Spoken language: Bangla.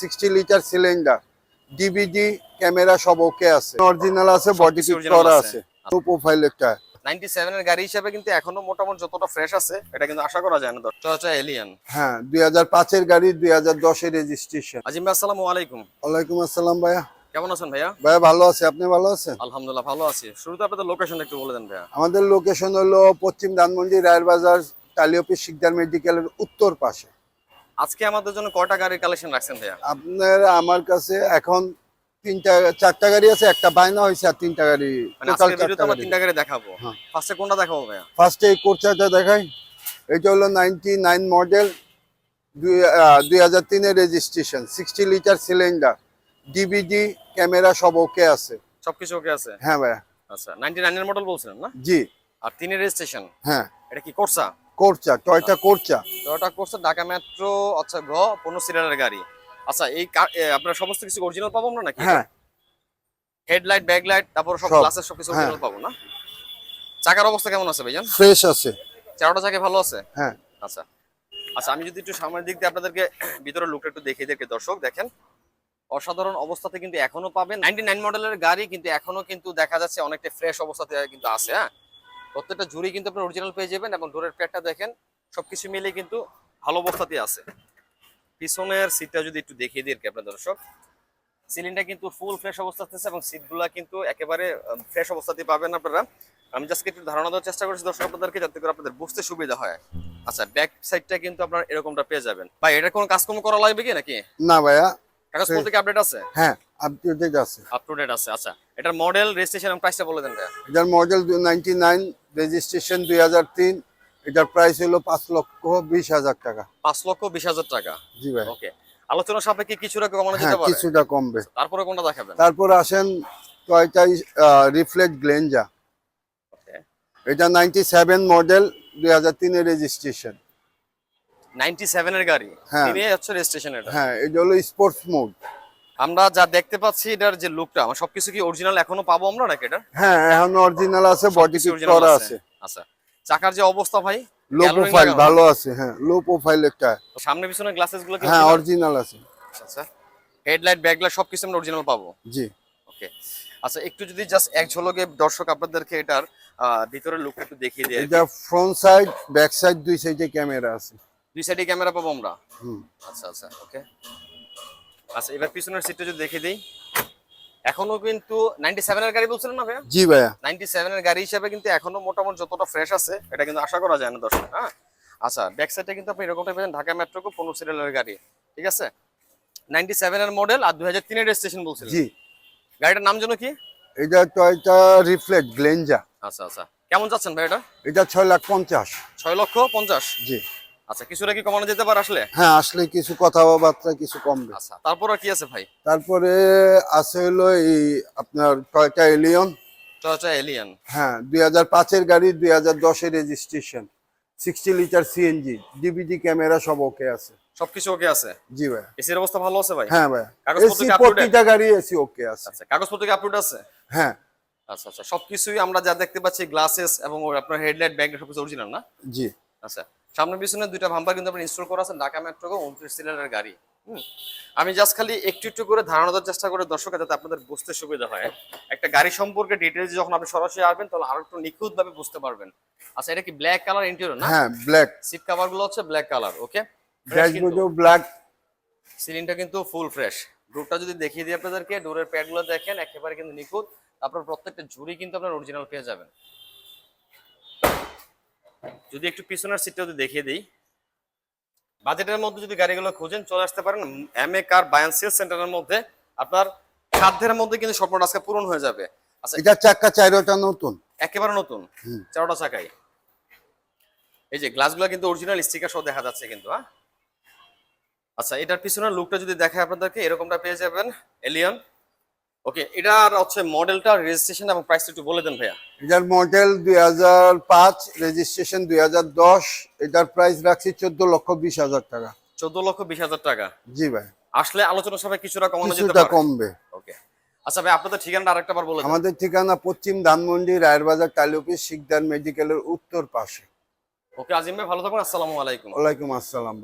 Sixty litre cylinder DVD camera সব ওকে আছে। অরিজিনাল আছে বডি কিট করা আছে। আছে। লো প্রোফাইলের টায়ার নাইনটি সেভেনের গাড়ি হিসেবে কিন্তু এখনও মোটামুটি যতটা ফ্রেশ আছে এটা কিন্তু আশা করা যায় না। টয়োটা এলিয়ান হ্যাঁ দুই হাজার পাঁচের গাড়ি দুই হাজার দশের রেজিস্ট্রেশন আজিম ভাই আসসালামু আলাইকুম। ওয়ালাইকুম আসসালাম ভাইয়া। কেমন আছেন ভাইয়া? ভাইয়া ভালো আছে আপনি ভালো আছেন? আলহামদুলিল্লাহ ভালো আছি। শুরুতে আপনাদের লোকেশন একটু বলে দেন ভাইয়া। আমাদের লোকেশন হলো পশ্চিম ধানমন্ডি রায়ের বাজার টালিঅফিস শিকদার মেডিকেলের উত্তর পাশে। আজকে আমাদের জন্য কয়টা গাড়ির কালেকশন রাখছেন ভাইয়া? আপনার আমার কাছে এখন তিনটা চারটা গাড়ি আছে একটা বায়না হয়েছে আর তিনটা গাড়ি মানে আমরা তিনটা গাড়ি দেখাবো। হ্যাঁ। ফার্স্টে কোনটা দেখাবো ভাইয়া? ফার্স্টে এই কোর্চাটা দেখাই। এটা হলো নাইনটি নাইন মডেল দুই হাজার তিনের registration sixty litre cylinder DVD camera সব ওকে আছে। সবকিছু ওকে আছে? হ্যাঁ ভাইয়া। আচ্ছা নাইনটি নাইনের মডেল বলছিলেন না? জি। আর তিনের রেজিস্ট্রেশন হ্যাঁ। এটা কি করছা কোর্চা টয়টা কোর্চা টয়োটা করছে ঢাকা মেট্রো আচ্ছা ঘ পনেরো সিরিয়ালের গাড়ি। আচ্ছা এই আপনার সমস্ত কিছু অরিজিনাল পাবো আমরা নাকি? হ্যাঁ। হেডলাইট ব্যাকলাইট তারপর সব সব। গ্লাসের সবকিছু হ্যাঁ। অরিজিনাল পাবো না? চাকার অবস্থা কেমন আছে ভাইজান? ফ্রেশ আছে। চারোটা চাকা ভালো আছে? হ্যাঁ। আচ্ছা। আচ্ছা আমি যদি একটু সামনের দিক দিয়ে আপনাদেরকে ভিতরে লুকটা একটু দেখিয়ে দেখে দর্শক দেখেন। অসাধারণ অবস্থাতে কিন্তু এখনও পাবেন। নাইনটি নাইন মডেলের গাড়ি কিন্তু এখনও কিন্তু দেখা যাচ্ছে অনেকটা ফ্রেশ অবস্থাতে কিন্তু আছে হ্যাঁ? প্রত্যেকটা জুড়ি কিন্তু আপনি অরিজিনাল পেয়ে যাবেন এবং ডোরের প্যাডটা দেখেন। সবকিছু মিলিয়ে কিন্তু ভালো অবস্থাতে আছে। পিছনের সিটটা যদি একটু দেখিয়ে দিই আপনার দর্শক সিলিন্ডার কিন্তু ফুল ফ্রেশ অবস্থাতে আছে এবং সিটগুলা কিন্তু একেবারে ফ্রেশ অবস্থাতে পাবেন আপনারা। আমি জাস্ট একটু ধারণা দেওয়ার চেষ্টা করছি দর্শক আপনাদেরকে যাতে করে আপনাদের বুঝতে সুবিধা হয়। আচ্ছা ব্যাক সাইডটা কিন্তু আপনার এরকমটা পেয়ে যাবেন। ভাই এটা কোনো কাজকর্ম করা লাগবে কি নাকি? না ভাইয়া কি আপডেট আছে? হ্যাঁ আপডেট আছে। আপ টু ডেট আছে আচ্ছা। এটার মডেল রেজিস্ট্রেশন এবং প্রাইসটা বলে দেন ভাইয়া। এটার মডেল নাইনটি নাইন রেজিস্ট্রেশন দুই হাজার তিন এটার প্রাইস হলো পাঁচ লক্ষ বিশ হাজার টাকা। পাঁচ লক্ষ বিশ হাজার টাকা? জি ভাই। ওকে আলোচনা সাপেক্ষে কিছুটা কমানো হ্যাঁ যেতে পারে। কিছুটা কমবে। তারপরে কোনটা দেখাবেন? তারপর আসেন টয়টাই রিফ্লেক্ট গ্লেঞ্জা. এটা নাইনটি সেভেন মডেল দুই হাজার তিনের রেজিস্ট্রেশন 97 এর গাড়ি? হ্যাঁ। তিনি হচ্ছে রেজিস্ট্রেশন এটা। হ্যাঁ এটা হলো স্পোর্টস মোড আমরা যা দেখতে পাচ্ছি এটার যে লুকটা আমার সবকিছু কি অরিজিনাল এখনও পাবো আমরা নাকি এটা? হ্যাঁ এখন অরিজিনাল আছে বডি কিট করা আছে। আচ্ছা। চাকার যে অবস্থা ভাই লো প্রোফাইল ভালো আছে হ্যাঁ লো প্রোফাইল একটা। সামনে পিছনে গ্লাসেসগুলো হ্যাঁ অরিজিনাল আছে। আচ্ছা হেডলাইট ব্যাকলাইট সবকিছু আমরা অরিজিনাল পাবো? জি। ওকে আচ্ছা একটু যদি জাস্ট এক ঝলকে দর্শক আপনাদেরকে এটার ভিতরের লুকটা একটু দেখিয়ে দিই এটা ফ্রন্ট সাইড ব্যাক সাইড দুই সাইডে ক্যামেরা আছে। দুই সাইডে ক্যামেরা পাবো আমরা? হুম। আচ্ছা আচ্ছা ওকে আচ্ছা এবার পিছনের সিটটা যদি দেখে দিই। এখনও কিন্তু নাইনটি সেভেনের গাড়ি বলছিলেন না ভাইয়া? জি ভাইয়া। নাইনটি সেভেনের গাড়ি হিসেবে কিন্তু এখনও মোটামুটি যতটা ফ্রেশ আছে এটা কিন্তু আশা করা যায় না দর্শক হ্যাঁ? আচ্ছা ব্যাক সাইডে কিন্তু আপনি এরকমটা পেয়েছেন ঢাকা মেট্রো পনেরো সিরিয়ালের গাড়ি ঠিক আছে? নাইনটি সেভেনের মডেল আর দুই হাজার তিনের রেজিস্ট্রেশন বলছিলেন। জি। গাড়িটার নাম যেন কি? এটা টয়টা রিফ্লেক্ট গ্লেঞ্জা আচ্ছা আচ্ছা। কেমন যাচ্ছেন ভাই এটা? এটা ছয় লাখ পঞ্চাশ। ছয় লক্ষ পঞ্চাশ। জি। আচ্ছা কিছুটা কি কমানো যেতে পারে আসলে? হ্যাঁ আসলে কিছু কথাবার্তা কিছু কমবে। আচ্ছা তারপর কি আছে ভাই? তারপরে আছে হলো এই আপনার টয়টা এলিয়ন। Toyota alien. হ্যাঁ দুই হাজার পাঁচের গাড়ি দুই হাজার দশের registration sixty litre CNG DVD camera সব ওকে আছে। সবকিছু ওকে আছে? জি ভাই। এসির অবস্থা ভালো আছে ভাই? হ্যাঁ ভাই। কাগজপত্র কি? প্রতিটা গাড়ি এসি ওকে আছে। আচ্ছা কাগজপত্র কি আপলোড আছে? হ্যাঁ। আচ্ছা আচ্ছা সবকিছুই আমরা যা দেখতে পাচ্ছি গ্লাসেস এবং আপনার হেডলাইট ব্যাগ সবকিছু অরিজিনাল না? জি। আচ্ছা সামনে পিছনে দুইটা ভাম্পার কিন্তু আপনি ইনস্টল করা আছে ঢাকা মেট্রো উনত্রিশ সিলিন্ডার গাড়ি। আমি জাস্ট খালি একটু একটু করে ধারণা দেওয়ার চেষ্টা করে দর্শকের যাতে আপনাদের বুঝতে সুবিধা হয়। একটা গাড়ি সম্পর্কে ডিটেলস যখন আপনি সরাসরি আসবেন তাহলে আরও একটু নিখুঁত ভাবে বুঝতে পারবেন। আচ্ছা এটা কি ব্ল্যাক কালার ইন্টেরিয়র না? হ্যাঁ ব্ল্যাক সিট কভারগুলো হচ্ছে ব্ল্যাক কালার ওকে ড্যাশবোর্ডও ব্ল্যাক সিলিংটা কিন্তু ফুল ফ্রেশ ডোরটা যদি দেখিয়ে দিই আপনাদেরকে ডোরের প্যাডগুলো দেখেন একেবারে কিন্তু নিখুঁত। তারপর প্রত্যেকটা ঝুড়ি কিন্তু আপনার অরিজিনাল পেয়ে যাবেন। যদি একটু পিছনের সিটটা যদি দেখিয়ে দিই। বাজেটের মধ্যে যদি গাড়িগুলো খুঁজেন চলে আসতে পারেন M A car Bayern sell সেন্টারের মধ্যে। আপনার সাধ্যের মধ্যে কিন্তু স্বপ্নটা আজকে পূরণ হয়ে যাবে। আচ্ছা এটা চাক্কা চাইরোটা নতুন। একেবারে নতুন। চারোটা চাকাই। এই যে গ্লাসগুলো কিন্তু অরিজিনাল স্টিকার সহ দেখা যাচ্ছে কিন্তু হ্যাঁ? আচ্ছা এটার পিছনের লুকটা যদি দেখায় আপনাদেরকে এরকমটা পেয়ে যাবেন। এলিয়ন ওকে এটার হচ্ছে মডেলটা রেজিস্ট্রেশন এবং প্রাইস একটু বলে দেন ভাইয়া। এটার মডেল দুই হাজার পাঁচ রেজিস্ট্রেশন দুই হাজার দশ এটার প্রাইস রাখছি চোদ্দ লক্ষ বিশ হাজার টাকা। চোদ্দ লক্ষ বিশ হাজার টাকা। জি ভাই। আসলে আলোচনা সবাই কিছুটা কমানো যেতে পারে। কমবে। ওকে। আচ্ছা ভাই আপনাদের ঠিকানাটা আরেকটা বার বলে দেন। আমাদের ঠিকানা পশ্চিম ধানমন্ডি রায়ের বাজার টালিঅফিস শিকদার মেডিকেলের উত্তর পাশে। ওকে আজিম ভাই ভালো থাকুন। আসসালামু আলাইকুম। ওয়ালাইকুম আসসালাম।